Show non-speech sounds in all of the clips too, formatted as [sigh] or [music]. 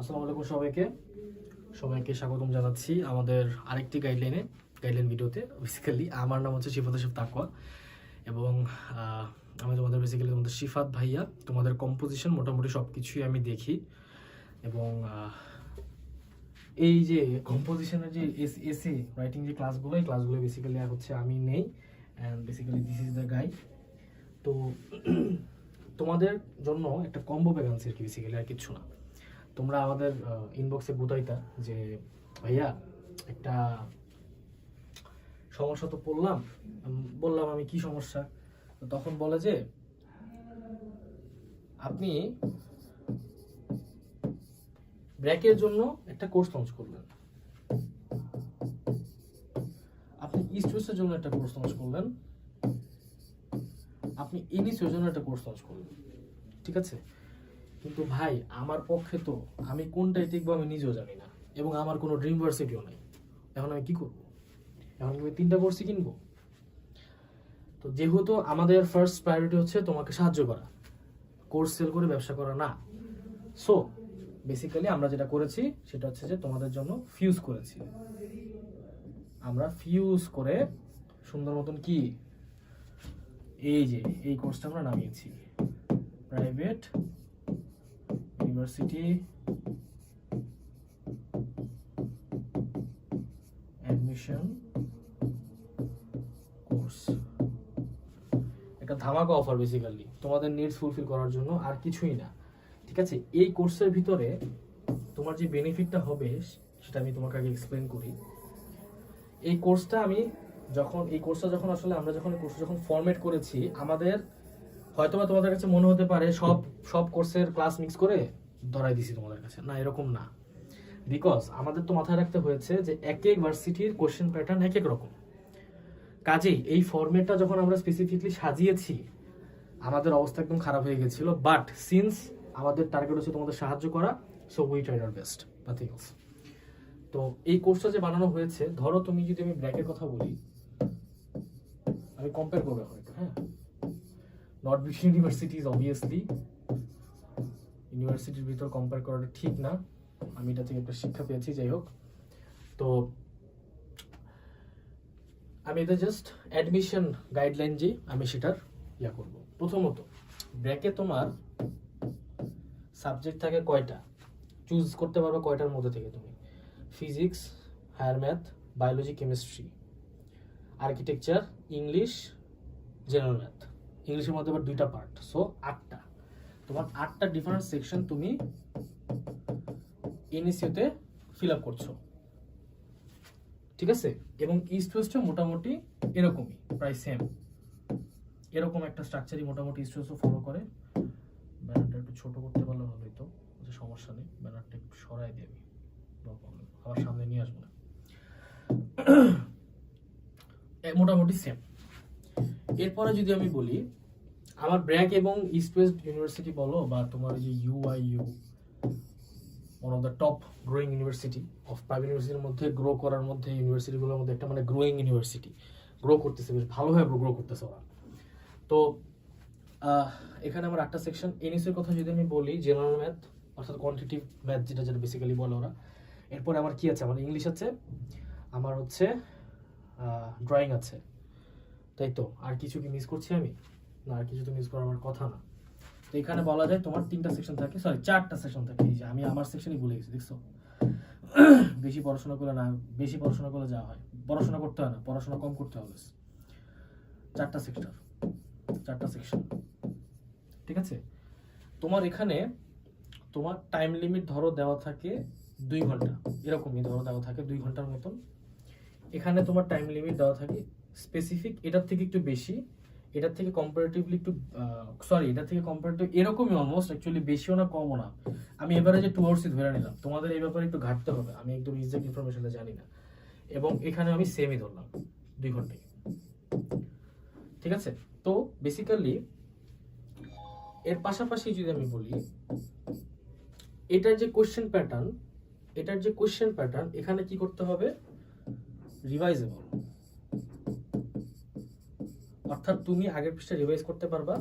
আসসালামু আলাইকুম সবাইকে। সবাইকে স্বাগতম জানাচ্ছি আমাদের আরেকটি গাইডলাইনে গাইডলাইন ভিডিওতে বেসিক্যালি আমার নাম হচ্ছে শিফাত শিফ তাকওয়া এবং আমি তোমাদের বেসিক্যালি তোমাদের শিফাত ভাইয়া, তোমাদের কম্পোজিশন মোটামুটি সব কিছুই আমি দেখি এবং এই যে কম্পোজিশনের যে এস এসি রাইটিং যে ক্লাসগুলো এই ক্লাসগুলো বেসিক্যালি হচ্ছে আমি নেই and basically this is the guy তো, তোমাদের জন্য একটা কম্বো আনছি আর কি বেসিক্যালি আর কিছু না। তোমরা আমাদের ইনবক্সে বুঝাইতা যে, ভাইয়া, একটা সমস্যা তো পড়লাম। বললাম আমি কি সমস্যা? তখন বলে যে, আপনি ব্র্যাকের জন্য একটা কোর্স লঞ্চ করলেন। আপনি ইস্ট ওয়েস্টের জন্য একটা কোর্স লঞ্চ করলেন। আপনি ইনিসের জন্য একটা কোর্স লঞ্চ করলেন। ঠিক আছে? কিন্তু ভাই, আমার পক্ষে তো আমি কোনটাই টিকবো আমি নিজেও জানি না এবং আমার কোনো ড্রিম ভার্সিটিও নাই। এখন আমি কি করব? এখন আমি তিনটা কোর্সই কিনবো? তো যেহেতু আমাদের ফার্স্ট প্রায়োরিটি হচ্ছে তোমাকে সাহায্য করা কোর্স সেল করে ব্যবসা করা না। সো বেসিক্যালি আমরা যেটা করেছি, সেটা হচ্ছে যে তোমাদের জন্য ফিউজ করেছি। আমরা ফিউজ করে সুন্দর মতন কি? এই যে, এই কোর্সটা আমরা নামিয়েছি। Private university admission course. একটা ধামাকা অফার বেসিক্যালি তোমাদের নিডস ফুলফিল করার জন্য আর কিছুই না। ঠিক আছে? এই কোর্সের ভিতরে তোমার যে বেনিফিটটা হবে, সেটা আমি তোমাকে আগে এক্সপ্লেন করি। এই কোর্সটা আমি যখন, এই কোর্সটা যখন আসলে আমরা যখন এই কোর্সটা যখন ফরম্যাট করেছি, আমাদের হয়তোবা তোমাদের কাছে মনে হতে পারে সব সব কোর্সের ক্লাস মিক্স করে ধরাই দিছি তোমাদের কাছে। না, এরকম না। বিকজ আমাদের তো মাথায় রাখতে হয়েছে যে এক এক ভার্সিটির কোশ্চেন প্যাটার্ন এক এক রকম। কাজেই এই ফরম্যাটটা যখন আমরা স্পেসিফিকলি সাজিয়েছি, আমাদের অবস্থা একদম খারাপ হয়ে গেছিল। বাট সিন্স আমাদের টার্গেট হচ্ছে তোমাদের সাহায্য করা so we tried our best nothing else তো এই কোর্সটা যে বানানো হয়েছে, ধরো তুমি যদি আমি ব্র্যাকের কথা বলি, আমি কম্পেয়ার করব এখন হ্যাঁ? নর্থ ব্রিটিশ ইউনিভার্সিটিজ অবভিয়াসলি ইউনিভার্সিটির ভিতর কম্পেয়ার করাটা ঠিক না। আমি এটা থেকে একটা শিক্ষা পেয়েছি, যাই হোক। তো, আমি এটা জাস্ট অ্যাডমিশন গাইডলাইন যে আমি সেটার ইয়া করব। প্রথমত ব্র্যাকে তোমার সাবজেক্ট থাকে কয়টা? চুজ করতে পারবে কয়টার মধ্যে থেকে তুমি? Physics higher math biology chemistry architecture English general math ইংলিশের মধ্যে আবার দুইটা পার্ট সো আটটা। তোমার আটটা ডিফারেন্ট সেকশন তুমি এনএসইউতে ফিল আপ করছ। ঠিক আছে? এবং ইস্ট ওয়েস্টও মোটামুটি এরকমই, প্রায় সেম এরকম একটা স্ট্রাকচারই মোটামুটি ইস্ট ওয়েস্টও ফলো করে। ব্যানারটা একটু ছোটো করতে পারলে ভালোই তো যে সমস্যা নেই। ব্যানারটা একটু সরাই দিয়ে আমি। নো আবার সামনে নিয়ে আসব না। [coughs] মোটামুটি সেম এরপরে যদি আমি বলি আমার ব্র্যাক এবং ইস্ট ওয়েস্ট ইউনিভার্সিটি বলো বা তোমার যে UIU one of the top growing university of private ইউনিভার্সিটির মধ্যে গ্রো করার মধ্যে ইউনিভার্সিটিগুলোর মধ্যে একটা মানে গ্রোয়িং ইউনিভার্সিটি গ্রো করতেছে, বেশ ভালোভাবে গ্রো করতেছে ওরা। তো এখানে আমার আটটা সেকশন এনএসের কথা যদি আমি বলি জেনারেল ম্যাথ অর্থাৎ কোয়ান্টিটিভ ম্যাথ যেটা যেটা বেসিক্যালি বলে ওরা। এরপরে আমার কি আছে? আমার ইংলিশ আছে, আমার হচ্ছে ড্রয়িং আছে। তাই তো, আর কিছু কি মিস করছি আমি? না, আর কিছু তো মিস করার কথা না। তো এখানে বলা যায় তোমার তিনটা সেকশন থাকে সরি চারটা সেকশন থাকে। এই যে আমি আমার সেকশনই ভুলে গেছি, দেখছ? [clears throat] বেশি পড়াশোনা করলে না, বেশি পড়াশোনা করলে যা হয়। পড়াশোনা করতে হয় না, পড়াশোনা কম করতে হবে চারটা সেক্টর চারটা সেকশন ঠিক আছে? তোমার এখানে, তোমার টাইম লিমিট ধরো দেওয়া থাকে দুই ঘণ্টা। এরকমই ধরো দেওয়া থাকে দুই ঘণ্টার মতন। এখানে তোমার টাইম লিমিট দেওয়া থাকে স্পেসিফিক এটার থেকে একটু বেশি। এটার থেকে কম্পারেটিভলি একটু সরি এটার থেকে কম্পারেটিভ এরকমই অলমোস্ট অ্যাকচুয়ালি বেশিও না, কমও না। আমি এবারে যে টু আওয়ার্সই ধরে নিলাম, তোমাদের এই ব্যাপারে একটু ঘাটতে হবে। আমি একদম এক্সাক্ট ইনফরমেশনটা জানি না। এবং এখানে আমি সেমই ধরলাম, দুই ঘন্টায়। ঠিক আছে? তো বেসিক্যালি এর পাশাপাশি যদি আমি বলি, এটার যে কোশ্চেন প্যাটার্ন এটার যে কোশ্চেন প্যাটার্ন এখানে কি করতে হবে? রিভাইজেবল অর্থাৎ তুমি আগের পৃষ্ঠা রিভাইজ করতে পারবা।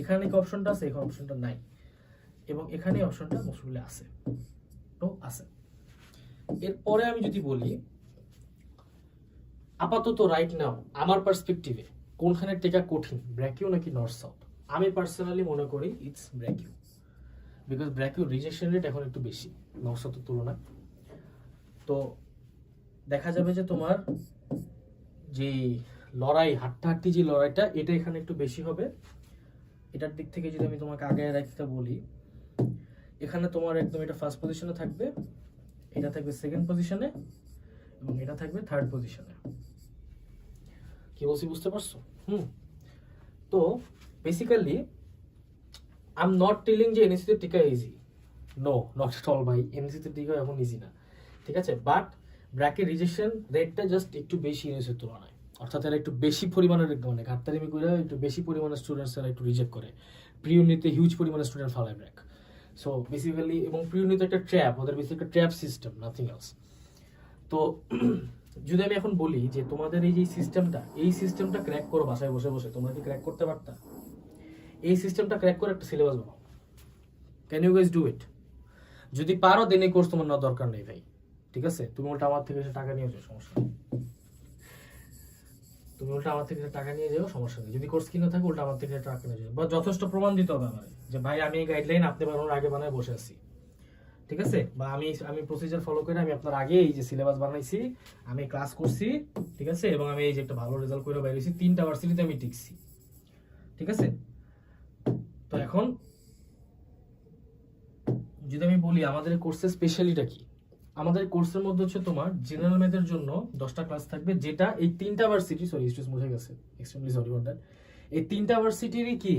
এখানে কি অপশনটা আছে? এখানে অপশনটা নাই। এবং এখানে অপশনটা মোস্টলি আছে। তো আছে। এরপরে আমি যদি বলি, আপাতত রাইট নাও আমার পার্সপেক্টিভে কোনখানে টেকা কঠিন? ব্র্যাকিউ নাকি নর্থ সাউথ আমি পার্সোনালি মনে করি it's BRACU. Because BRACU rejection rate এখন একটু বেশি নর্থ সাউথের তুলনায়। তো দেখা যাবে যে তোমার যে লড়াই, হাট্টাহাট্টি যে লড়াইটা, এটা এখানে একটু বেশি হবে। এটার দিক থেকে যদি আমি তোমাকে আগে রাখতে বলি, এখানে তোমার একদম এটা ফার্স্ট পজিশনে থাকবে, এটা থাকবে সেকেন্ড পজিশনে এবং এটা থাকবে থার্ড পজিশনে কি বলছি বুঝতে পারছ? হুম। তো basically I am not telling যে এনএসিতে টিকা easy no not at all ভাই। এনএসিতে টিকা এখন ইজি না। ঠিক আছে? বাট ব্র্যাকের রিজেকশন রেটটা জাস্ট একটু বেশি এনএসির তুলনায়। অর্থাৎ এরা একটু বেশি পরিমাণের মানে ঘাটতারিমি করে, একটু বেশি পরিমাণের স্টুডেন্টস এরা একটু রিজেক্ট করে। প্রি ইউনিটে হিউজ পরিমাণের স্টুডেন্ট ফালায় ব্র্যাক সো বেসিক্যালি এবং প্রি ইউনিট একটা ট্র্যাপ ওদের বেসিক একটা ট্র্যাপ সিস্টেম নাথিং এলস তো, যদি আমি এখন বলি যে তোমাদের এই যে সিস্টেমটা এই সিস্টেমটা ক্র্যাক করো বাসায় বসে বসে, তোমরা কি ক্র্যাক করতে পারতা? এই সিস্টেমটা ক্র্যাক করে একটা সিলেবাস বানাও। Can you guys do it যদি পারো দেন এই কোর্স তোমার নেওয়ার দরকার নেই ভাই। ঠিক আছে? তুমি ওটা আমার থেকে টাকা নিয়ে যাও সমস্যা তুমি উল্টা আমার থেকে টাকা নিয়ে যাও, সমস্যা নেই। যদি কোর্স কিনে থাকে, উল্টা আমার থেকে টাকা নিয়ে যাও। বা যথেষ্ট প্রমাণ দিতে হবে আমার যে, ভাই, আমি এই গাইডলাইন আপনি বানানোর আগে বানায় বসে আছি। ঠিক আছে? বা আমি আমি প্রসিজার ফলো করে আমি আপনার আগে এই যে সিলেবাস বানাইছি, আমি ক্লাস করছি, ঠিক আছে? এবং আমি এই যে একটা ভালো রেজাল্ট করে বেরিয়েছি তিনটা ভার্সিটিতে আমি টিকছি। ঠিক আছে? তো এখন যদি আমি বলি, আমাদের কোর্সের স্পেশালিটা কি? আমাদের কোর্সের মধ্যে হচ্ছে তোমার জেনারেল ম্যাথের জন্য দশটা ক্লাস থাকবে, যেটা এই তিনটা ভার্সিটি সরি স্টুডেন্ট মুছে গেছে এক্সট্রিমলি সরি ফর এই তিনটা ভার্সিটিরই কি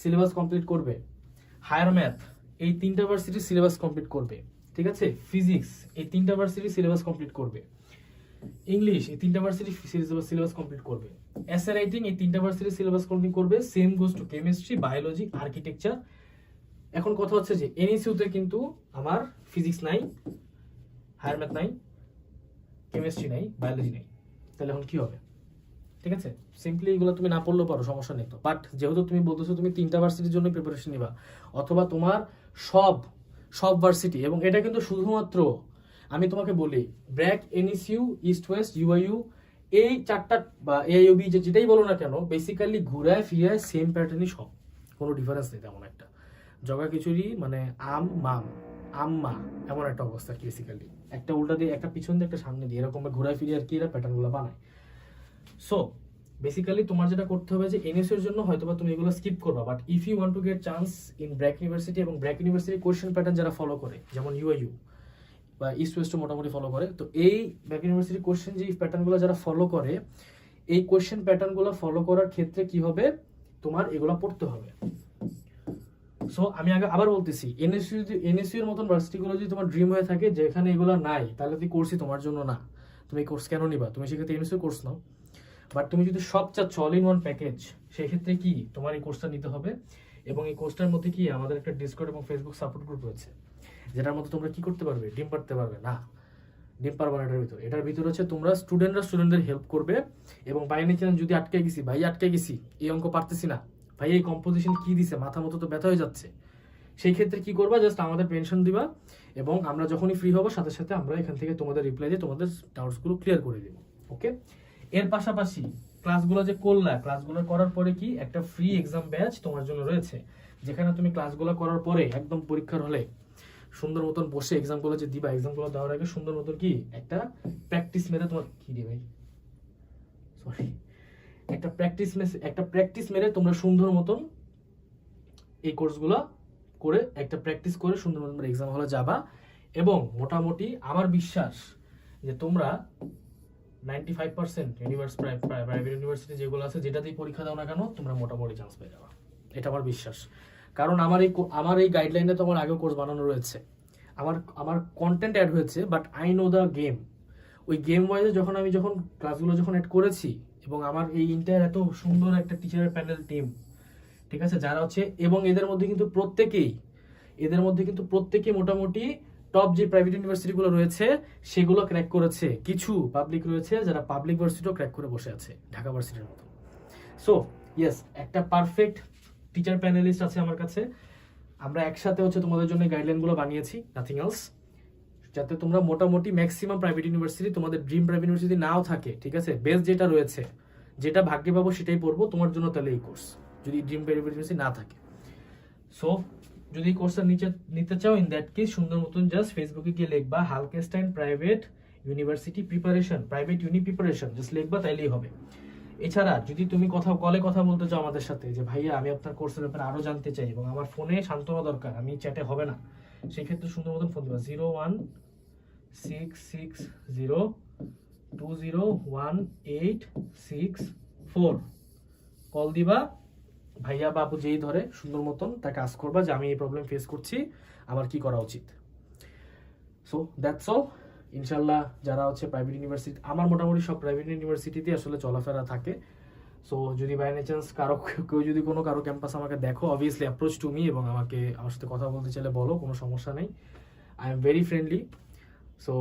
সিলেবাস কমপ্লিট করবে? হায়ার ম্যাথ এই তিনটা ভার্সিটির সিলেবাস কমপ্লিট করবে, ঠিক আছে? ফিজিক্স এই তিনটা ভার্সিটির সিলেবাস কমপ্লিট করবে। ইংলিশ এই তিনটা ভার্সিটি সিলেবাস কমপ্লিট করবে। এসএ রাইটিং এই তিনটা ভার্সিটি সিলেবাস কমপ্লিট করবে। Same goes to chemistry biology architecture এখন কথা হচ্ছে যে এনইসিউতে কিন্তু আমার ফিজিক্স নাই হায়ার ম্যাথ নাই কেমিস্ট্রি নাই বায়োলজি নাই। তাহলে এখন কি হবে? ঠিক আছে? সিম্পলি এগুলো তুমি না পড়লেও পারো, সমস্যা নেই তো। বাট যেহেতু তুমি বলতেছো তুমি তিনটা ভার্সিটির জন্য প্রিপারেশন নিবা, অথবা তোমার সব সব ভার্সিটি এবং এটা কিন্তু শুধুমাত্র আমি তোমাকে বলি, ব্র্যাক, এনইসিউ, ইস্ট ওয়েস্ট ইউআইইউ এই চারটা বা এআইওবি যে যেটাই বলো না কেন বেসিক্যালি ঘুরায় ফিরায় সেম প্যাটার্নই সব। কোনো ডিফারেন্স নেই তেমন একটা। জগা খিচুড়ি মানে আম, মাম। আম্মা, এমন একটা অবস্থা বেসিক্যালি একটা উল্টা দিয়ে, একটা পিছন দিয়ে, একটা সামনে দিয়ে, এরকম ঘুরায় ফিরে আর কি এরা প্যাটার্নগুলো বানায়। সো বেসিক্যালি তোমার যেটা করতে হবে যে এনএস এর জন্য হয়তোবা তুমি এগুলো স্কিপ করবা but if you want to get chance in BRAC university এবং ব্র্যাক ইউনিভার্সিটি কোয়েশ্চেন প্যাটার্ন যারা ফলো করে, যেমন ইউআইইউ বা ইস্ট ওয়েস্টও মোটামুটি ফলো করে, তো এই ব্র্যাক ইউনিভার্সিটি কোয়েশ্চেন যে প্যাটার্নগুলো যারা ফলো করে, এই কোয়েশ্চেন প্যাটার্নগুলো ফলো করার ক্ষেত্রে কি হবে? তোমার এগুলো পড়তে হবে। সো আমি আগে আবার বলতেছি এনএসইউ এনএসইউ এর মতন ভার্সিটিগুলো যদি তোমার ড্রিম হয়ে থাকে যেখানে এগুলো নাই, তাহলে তুই কোর্সই তোমার জন্য না। তুমি কোর্স কেন নিবা? তুমি সেক্ষেত্রে এনএসইউ কোর্স নাও। বাট তুমি যদি সব চাচ্ছ অল ইন ওয়ান প্যাকেজ সেক্ষেত্রে কি তোমার এই কোর্সটা নিতে হবে? এবং এই কোর্সটার মধ্যে কি আমাদের একটা ডিসকর্ড এবং ফেসবুক সাপোর্ট গ্রুপ রয়েছে? যেটার মধ্যে তোমরা কি করতে পারবে? ডিম পারতে পারবে, না? ডিম পারবে এটার ভিতরে। এটার ভিতরে হচ্ছে তোমরা স্টুডেন্টরা স্টুডেন্টদের হেল্প করবে। এবং বাইরে যদি আটকে গেছি, ভাই আটকে গেছি, এই অঙ্ক পারতেছি না। ভাই, এই কম্পোজিশন কি দিছে? মাথা মতো তো ব্যথা হয়ে যাচ্ছে। সেই ক্ষেত্রে কি করবা? জাস্ট আমাদের পেনশন দিবা এবং আমরা যখনই ফ্রি হব, সাথে সাথে আমরা এখান থেকে তোমাদের রিপ্লাই দিয়ে তোমাদের ডাউটসগুলো ক্লিয়ার করে দিব। ওকে এর পাশাপাশি ক্লাসগুলো যে করলা ক্লাসগুলো করার পরে কি একটা ফ্রি এক্সাম ব্যাচ তোমার জন্য রয়েছে। যেখানে তুমি ক্লাসগুলো করার পরে একদম পরীক্ষার হলে সুন্দর মতন বসে এক্সামগুলো যে দিবা এক্সামগুলো দেওয়ার আগে সুন্দর মতন কি একটা প্র্যাকটিস মেরে তোমার কি রে ভাই? সরি একটা প্র্যাকটিস একটা প্র্যাকটিস মেরে তোমরা সুন্দর মতন এই কোর্সগুলো করে, একটা প্র্যাকটিস করে সুন্দর মতন এক্সাম হলে যাবা। এবং মোটামুটি আমার বিশ্বাস যে তোমরা ninety five percent universe private university যেগুলো আছে যেটাতেই পরীক্ষা দাও না কেন, তোমরা মোটামুটি চান্স পেয়ে যাবা। এটা আমার বিশ্বাস। কারণ আমার এই আমার এই গাইডলাইনে তো আমার আগেও কোর্স বানানো রয়েছে। আমার আমার কন্টেন্ট অ্যাড হয়েছে but I know the game ওই গেম ওয়াইজে যখন আমি যখন ক্লাসগুলো যখন অ্যাড করেছি এবং আমার এই ইন্টার এত সুন্দর একটা টিচারের প্যানেল টিম ঠিক আছে? যারা হচ্ছে, এবং এদের মধ্যে কিন্তু প্রত্যেকেই, এদের মধ্যে কিন্তু প্রত্যেকেই মোটামুটি টপ যে প্রাইভেট ইউনিভার্সিটিগুলো রয়েছে, সেগুলো ক্র্যাক করেছে। কিছু পাবলিক রয়েছে যারা পাবলিক ভার্সিটিও ক্র্যাক করে বসে আছে, ঢাকা ভার্সিটির মতো। সো ইয়েস একটা পারফেক্ট টিচার প্যানেলিস্ট আছে আমার কাছে। আমরা একসাথে হচ্ছে তোমাদের জন্য গাইডলাইনগুলো বানিয়েছি নাথিং এলস যাতে তোমরা মোটামুটি ম্যাক্সিমাম প্রাইভেট ইউনিভার্সিটি তোমাদের ড্রিম প্রাইভেট ইউনিভার্সিটি নাও থাকে, ঠিক আছে? বেস্ট যেটা রয়েছে, যেটা ভাগ্যে পাবো সেটাই পড়ব, তোমার জন্য তাহলে এই কোর্স যদি ড্রিম প্রাইভেট ইউনিভার্সিটি না থাকে। সো যদি কোর্সটা নিচে, নিতে চাও ইন দ্যাট কেস সুন্দর মতন জাস্ট ফেসবুকে গিয়ে লিখবা হালকেস্টাইন private university preparation private uni preparation just লিখবা, তাইলেই হবে। এছাড়া, যদি তুমি কথা কলে কথা বলতে চাও আমাদের সাথে, যে ভাইয়া, আমি আপনার কোর্সের ব্যাপারে আরও জানতে চাই, এবং আমার ফোনে শান্ত হওয়া দরকার, আমি চ্যাটে হবে না, সেক্ষেত্রে সুন্দর মতন ফোন দিবা zero one six six zero two zero one eight six four call দিবা। ভাইয়া বাবু যেই ধরে, সুন্দর মতন তাকে আস করবা যে, আমি এই প্রবলেম ফেস করছি আমার কি করা উচিত? সো দ্যাটস অল ইনশাল্লাহ যারা হচ্ছে প্রাইভেট ইউনিভার্সিটি আমার মোটামুটি সব প্রাইভেট ইউনিভার্সিটিতে আসলে চলাফেরা থাকে। সো যদি বাই এনি চান্স কারও কেউ যদি কোনো কারও ক্যাম্পাস আমাকে দেখো অবভিয়াসলি অ্যাপ্রোচ টু মি এবং আমাকে আমার সাথে কথা বলতে চাইলে বলো, কোনো সমস্যা নেই। I am very friendly so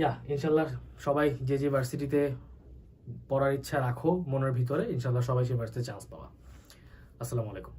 yeah ইনশাল্লাহ সবাই যে যে ভার্সিটিতে পড়ার ইচ্ছা রাখো মনের ভিতরে ইনশাল্লাহ সবাই সেই ভার্সিটিতে চান্স পাওয়া আসসালামু আলাইকুম।